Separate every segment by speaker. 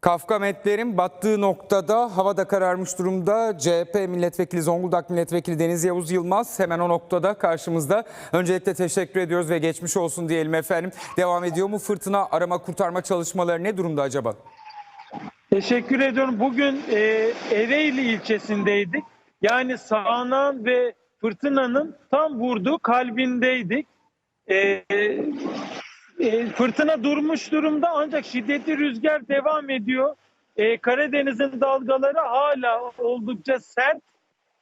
Speaker 1: Kafkametlerin battığı noktada havada kararmış durumda. CHP milletvekili Zonguldak milletvekili Deniz Yavuz Yılmaz hemen o noktada karşımızda. Öncelikle teşekkür ediyoruz ve geçmiş olsun diyelim efendim. Devam ediyor mu fırtına arama kurtarma çalışmaları ne durumda acaba?
Speaker 2: Teşekkür ediyorum. Bugün e, Ereğli ilçesindeydik. Yani sağanan ve fırtınanın tam vurduğu kalbindeydik. E, e, fırtına durmuş durumda ancak şiddetli rüzgar devam ediyor. E, Karadeniz'in dalgaları hala oldukça sert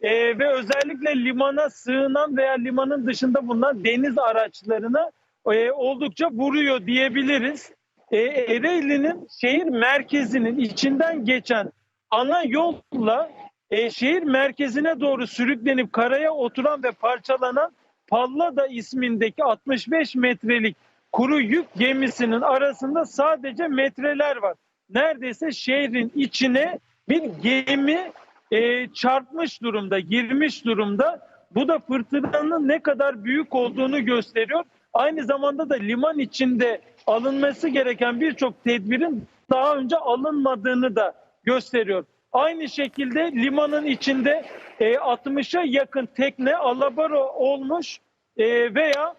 Speaker 2: E, ve özellikle limana sığınan veya limanın dışında bulunan deniz araçlarına e, oldukça vuruyor diyebiliriz. E, Ereğli'nin şehir merkezinin içinden geçen ana yolla e, şehir merkezine doğru sürüklenip karaya oturan ve parçalanan Pallada ismindeki 65 metrelik kuru yük gemisinin arasında sadece metreler var. Neredeyse şehrin içine bir gemi e, çarpmış durumda, girmiş durumda. Bu da fırtınanın ne kadar büyük olduğunu gösteriyor. Aynı zamanda da liman içinde alınması gereken birçok tedbirin daha önce alınmadığını da gösteriyor. Aynı şekilde limanın içinde e, 60'a yakın tekne alabaro olmuş e, veya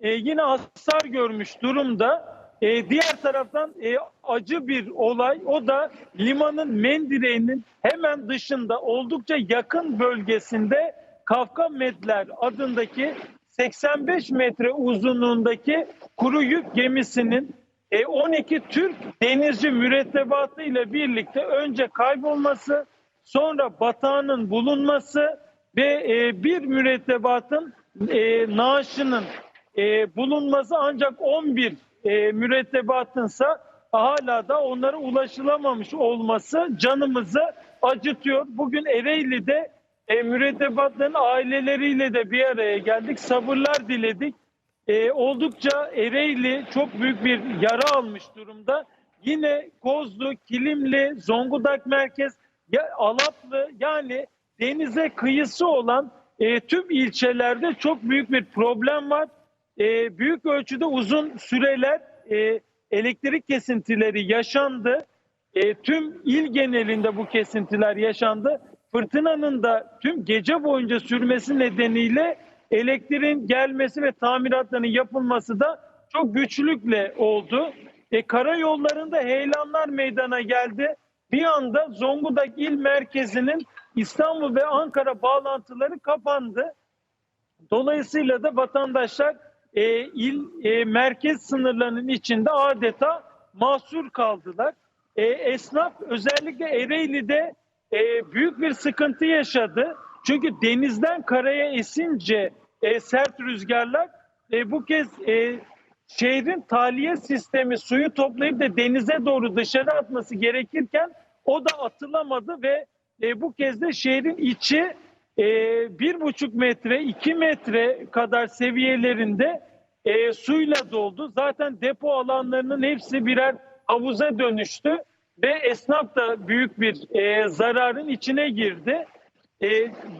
Speaker 2: e, yine hasar görmüş durumda. E, diğer taraftan e, acı bir olay o da limanın mendireğinin hemen dışında oldukça yakın bölgesinde Kafkamedler adındaki 85 metre uzunluğundaki kuru yük gemisinin e, 12 Türk denizci mürettebatı ile birlikte önce kaybolması, sonra batağının bulunması ve e, bir mürettebatın e, naaşının e, bulunması ancak 11 e, mürettebatınsa hala da onlara ulaşılamamış olması canımızı acıtıyor. Bugün Ereğli'de e, mürettebatların aileleriyle de bir araya geldik. Sabırlar diledik. E, oldukça Ereğli çok büyük bir yara almış durumda. Yine Kozlu, Kilimli, Zonguldak Merkez, Alaplı yani denize kıyısı olan e, tüm ilçelerde çok büyük bir problem var. E, büyük ölçüde uzun süreler e, elektrik kesintileri yaşandı. E, tüm il genelinde bu kesintiler yaşandı. Fırtınanın da tüm gece boyunca sürmesi nedeniyle elektriğin gelmesi ve tamiratların yapılması da çok güçlükle oldu. E, karayollarında heyelanlar meydana geldi. Bir anda Zonguldak il merkezinin İstanbul ve Ankara bağlantıları kapandı. Dolayısıyla da vatandaşlar e, il e, merkez sınırlarının içinde adeta mahsur kaldılar. E, esnaf özellikle Ereğli'de e, büyük bir sıkıntı yaşadı. Çünkü denizden karaya esince e, sert rüzgarlar e, bu kez e, şehrin tahliye sistemi suyu toplayıp da denize doğru dışarı atması gerekirken o da atılamadı ve e, bu kez de şehrin içi e, bir buçuk metre, iki metre kadar seviyelerinde e, suyla doldu. Zaten depo alanlarının hepsi birer havuza dönüştü ve esnaf da büyük bir e, zararın içine girdi. E,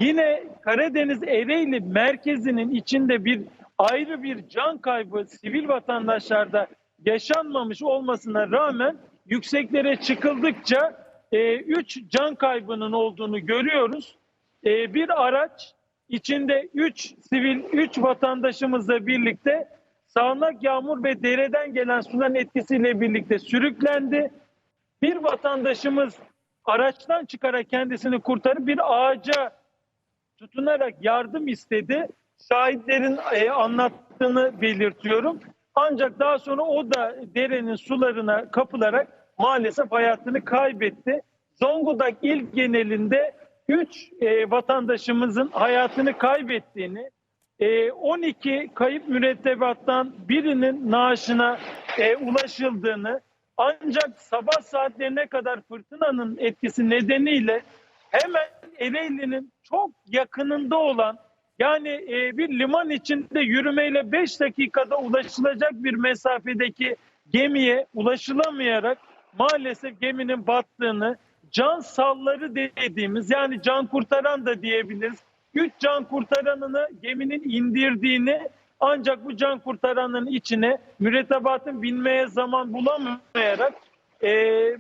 Speaker 2: yine Karadeniz Ereğli merkezinin içinde bir ayrı bir can kaybı sivil vatandaşlarda yaşanmamış olmasına rağmen yükseklere çıkıldıkça 3 can kaybının olduğunu görüyoruz. E, bir araç içinde 3 sivil 3 vatandaşımızla birlikte sağanak yağmur ve dereden gelen suların etkisiyle birlikte sürüklendi. Bir vatandaşımız araçtan çıkarak kendisini kurtarıp bir ağaca tutunarak yardım istedi. Şahitlerin e, anlattığını belirtiyorum. Ancak daha sonra o da derenin sularına kapılarak maalesef hayatını kaybetti. Zonguldak il genelinde 3 e, vatandaşımızın hayatını kaybettiğini, e, 12 kayıp mürettebattan birinin naaşına e, ulaşıldığını, ancak sabah saatlerine kadar fırtınanın etkisi nedeniyle hemen Ereğli'nin çok yakınında olan yani e, bir liman içinde yürümeyle 5 dakikada ulaşılacak bir mesafedeki gemiye ulaşılamayarak maalesef geminin battığını, can salları dediğimiz yani can kurtaran da diyebiliriz. 3 can kurtaranını geminin indirdiğini ancak bu can kurtaranın içine mürettebatın binmeye zaman bulamayarak e,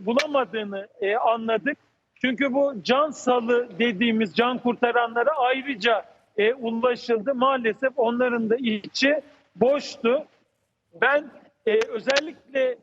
Speaker 2: bulamadığını e, anladık. Çünkü bu can salı dediğimiz can kurtaranlara ayrıca e, ulaşıldı. Maalesef onların da içi boştu. Ben e, özellikle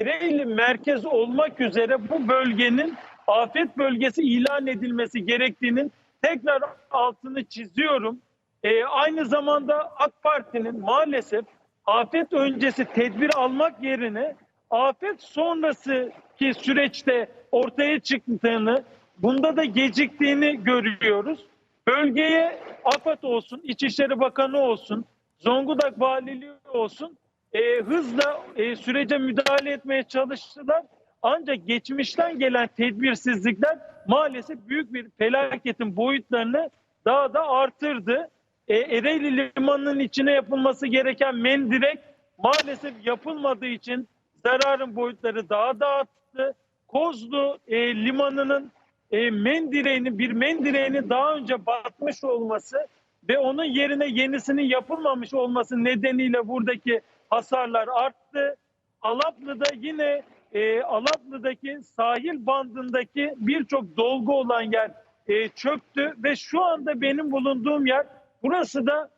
Speaker 2: Ereğli merkez olmak üzere bu bölgenin afet bölgesi ilan edilmesi gerektiğinin tekrar altını çiziyorum. E, aynı zamanda AK Parti'nin maalesef afet öncesi tedbir almak yerine afet sonrası ki süreçte ortaya çıktığını, bunda da geciktiğini görüyoruz. Bölgeye AFAD olsun, İçişleri Bakanı olsun, Zonguldak Valiliği olsun e, hızla e, sürece müdahale etmeye çalıştılar. Ancak geçmişten gelen tedbirsizlikler maalesef büyük bir felaketin boyutlarını daha da artırdı. E, Ereğli Limanı'nın içine yapılması gereken mendirek maalesef yapılmadığı için zararın boyutları daha da arttı. Kozlu e, Limanı'nın e, mendireğinin bir mendireğinin daha önce batmış olması ve onun yerine yenisinin yapılmamış olması nedeniyle buradaki hasarlar arttı. Alaplı'da yine e, Alaplı'daki sahil bandındaki birçok dolgu olan yer e, çöktü ve şu anda benim bulunduğum yer burası da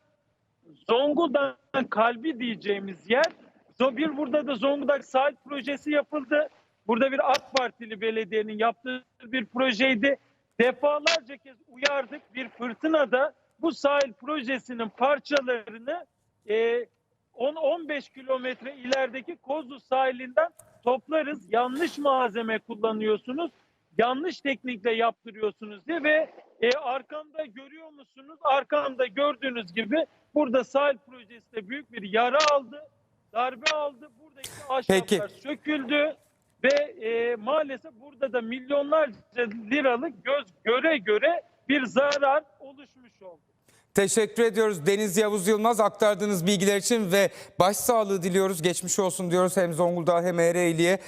Speaker 2: Zonguldak'ın kalbi diyeceğimiz yer. Bir burada da Zonguldak sahil projesi yapıldı. Burada bir AK Partili belediyenin yaptığı bir projeydi. Defalarca kez uyardık. Bir fırtınada bu sahil projesinin parçalarını e, 10-15 kilometre ilerideki Kozlu sahilinden toplarız. Yanlış malzeme kullanıyorsunuz. Yanlış teknikle yaptırıyorsunuz diye ve e, arkamda görüyor musunuz? Arkamda gördüğünüz gibi burada sahil projesi de büyük bir yara aldı. Darbe aldı. Buradaki
Speaker 1: Peki.
Speaker 2: ahşaplar söküldü. Ve e, maalesef burada da milyonlarca liralık göz göre göre bir zarar.
Speaker 1: Teşekkür ediyoruz Deniz Yavuz Yılmaz aktardığınız bilgiler için ve başsağlığı diliyoruz. Geçmiş olsun diyoruz hem Zonguldak'a hem Ereğli'ye.